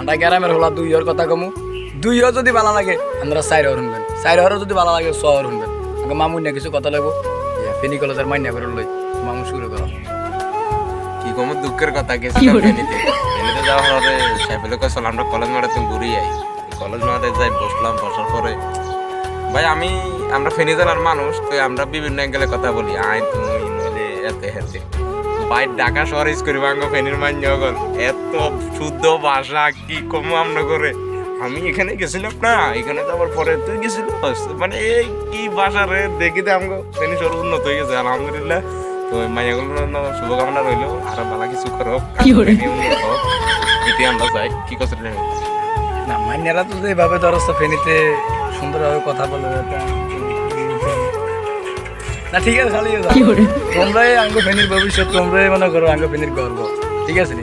আমরা গ্রামের হলা দুই হর কথা কমু। দুই হর যদি ভালো লাগে আমরা চার হর শুনবেন। চার হর যদি ভালো লাগে ছ হর শুনবেন। আমাকে মামুন না কিছু কথা লাগবো ফেনি কলেজের মাইনা করে লই মামু শুরু করো। কি কম দুঃখের কথা গেছি ফেনীতে? ফেনীতে যাওয়ার পরে সাইফুল আমরা কলেজ মাঠে তুমি ঘুরি আই। কলেজ মাঠে যাই বসলাম বসার পরে। ভাই আমি আমরা ফেনী জেলার মানুষ তো আমরা বিভিন্ন অ্যাঙ্গেলে কথা বলি। আই তুমি নইলে এতে হেতে। ভাই ঢাকা শহর ইস করি বাঙ্গ ফেনীর মান এত শুদ্ধ ভাষা কি কম আমরা করে? আমি এখানে গেছিলাম না এখানে যাওয়ার পরে তুই গেছিলাম। মানে এই কি ভাষা রে দেখিতে আমাকে ফেনী শহর উন্নত হয়ে গেছে আলহামদুলিল্লাহ। তো মাইয়াগুলোর জন্য শুভকামনা রইল আরও ভালো কিছু করো? এটি আমরা চাই। কি করতে না মাইনারা তো যেভাবে ধরছ ফেনিতে সুন্দরভাবে কথা বলে না ঠিক আছে খালি তোমরাই আঙ্গ ফেনির ভবিষ্যৎ তোমরাই মনে করো আঙ্গ ফেনির গর্ব। ঠিক আছে নি?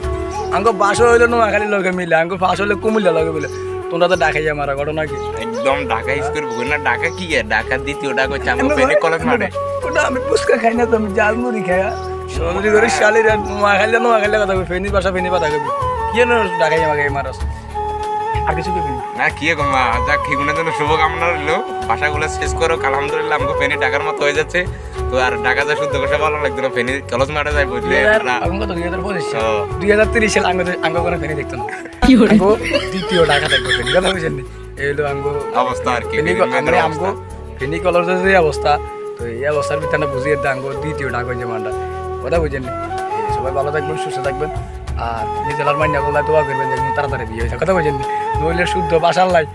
আঙ্গ বাস হইলে নোয়াখালী লগে মিলে আঙ্গ ফাঁস হইলে কুমিল্লা লগে মিলে। তোমরা তো ডাকাই মারা ঘটনা কি? একদম ঢাকা স্কুল না ঢাকা কি ঢাকা দ্বিতীয় ঢাকা হচ্ছে আমার ফেনী কলেজ মাঠে ওটা আমি পুস্কা খাই না তো আমি জাল মুড়ি খাই সৌদি করে শালির নোয়াখালী নোয়াখালী কথা কই ফেনির বাসা ফেনি কথা কবি কি না ডাকাই আমাকে মারাস আর কিছু না। কি মা যাক ঠিকুনের জন্য শুভকামনা রইল। ভাষাগুলো শেষ করো আলহামদুলিল্লাহ আমাকে ফেনী ঢাকার মতো হয়ে যাচ্ছে। তো আর ঢাকা যা শুদ্ধ ভাষা ভালো লাগতো না ফেনী কলেজ মাঠে যাই বুঝলে। কত দুই হাজার পঁচিশ দুই হাজার তিরিশ সাল আঙ্গ আঙ্গ কোনো ফেনি দেখতো না। আঙ্গ দ্বিতীয় ঢাকা দেখব ফেনি কথা বুঝছেন নি। এই হলো আঙ্গ অবস্থা আর কি ফেনি মানে মেয়েদের ফেনি কলেজের যে অবস্থা তো এই অবস্থার ভিতরে বুঝিয়ে আঙ্গ দ্বিতীয় ঢাকা যে মানটা কথা বুঝছেন নি? সবাই ভালো থাকবেন সুস্থ থাকবেন। আর নিজের মাইনা করলে দোয়া করবেন তাড়াতাড়ি বিয়ে হয়েছে। কথা বলছেন নইলে শুদ্ধ বাসার লাই।